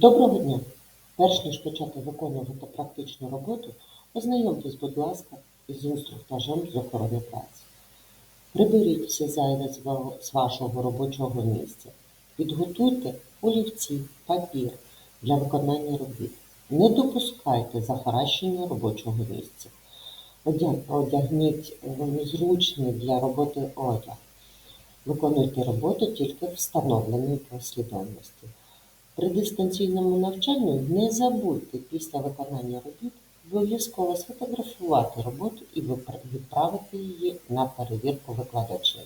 Доброго дня! Перш ніж почати виконувати практичну роботу, ознайомтесь, будь ласка, із інструктажем з охорони праці. Приберіть все зайве з вашого робочого місця. Підготуйте олівці, папір для виконання робіт. Не допускайте захаращення робочого місця. Одягніть е, зручний для роботи одяг. Виконуйте роботу тільки в встановленій послідовності. При дистанційному навчанні не забудьте після виконання робіт обов'язково сфотографувати роботу і відправити її на перевірку викладачеві.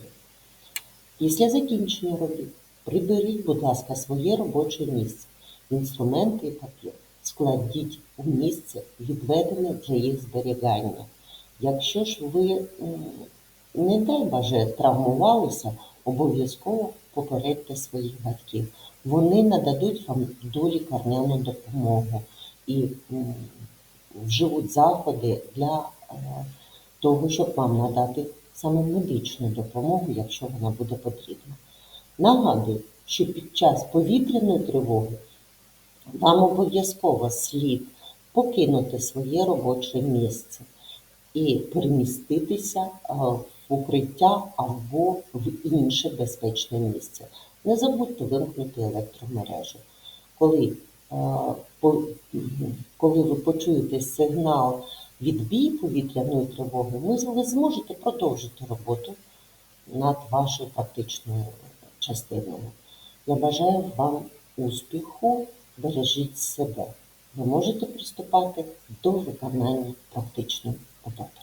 Після закінчення робіт приберіть, будь ласка, своє робоче місце, інструменти і папір. Складіть у місце, відведене для їх зберігання. Якщо ж ви, не дай Боже, травмувалися, обов'язково попередьте своїх батьків. Вони нададуть вам долікарняну допомогу і вживуть заходи для е, того, щоб вам надати саме медичну допомогу, якщо вона буде потрібна. Нагадую, що під час повітряної тривоги вам обов'язково слід покинути своє робоче місце і переміститися е, в укриття або в інше безпечне місце. Не забудьте вимкнути електромережу. Коли, е, коли ви почуєте сигнал відбій повітряної тривоги, ви зможете продовжити роботу над вашою практичною частиною. Я бажаю вам успіху, бережіть себе. Ви можете приступати до виконання практичної роботи.